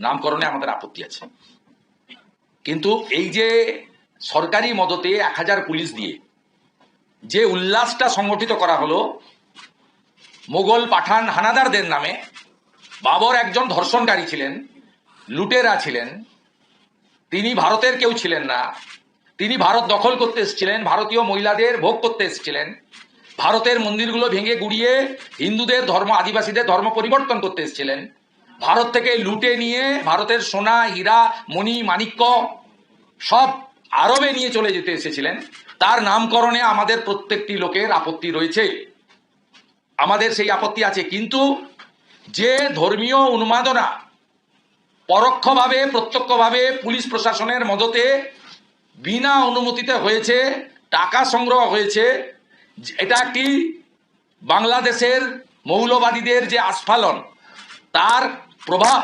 নামকরণে আমাদের আপত্তি আছে। কিন্তু এই যে সরকারি মদতে এক হাজার পুলিশ দিয়ে যে উল্লাসটা সংগঠিত করা হলো, মোগল পাঠান হানাদারদের নামে, বাবর একজন ধর্ষণকারী ছিলেন, লুটেরা ছিলেন, তিনি ভারতের কেউ ছিলেন না, তিনি ভারত দখল করতে এসেছিলেন, ভারতীয় মহিলাদের ভোগ করতে এসেছিলেন, ভারতের মন্দিরগুলো ভেঙে গুড়িয়ে হিন্দুদের ধর্ম, আদিবাসীদের ধর্ম পরিবর্তন করতে এসেছিলেন ভারত থেকে লুটে নিয়ে ভারতের সোনা, হীরা, মণি, মাণিক্য সব আরবে নিয়ে চলে যেতে এসেছিলেন। তার নামকরণে আমাদের প্রত্যেকটি লোকের আপত্তি রয়েছে। আমাদের সেই আপত্তি আছে। কিন্তু যে ধর্মীয় উন্মাদনা পরোক্ষভাবে, প্রত্যক্ষভাবে পুলিশ প্রশাসনের মদতে বিনা অনুমতিতে হয়েছে, টাকা সংগ্রহ হয়েছে, এটা একটি বাংলাদেশের মৌলবাদীদের যে আস্ফালন তার প্রভাব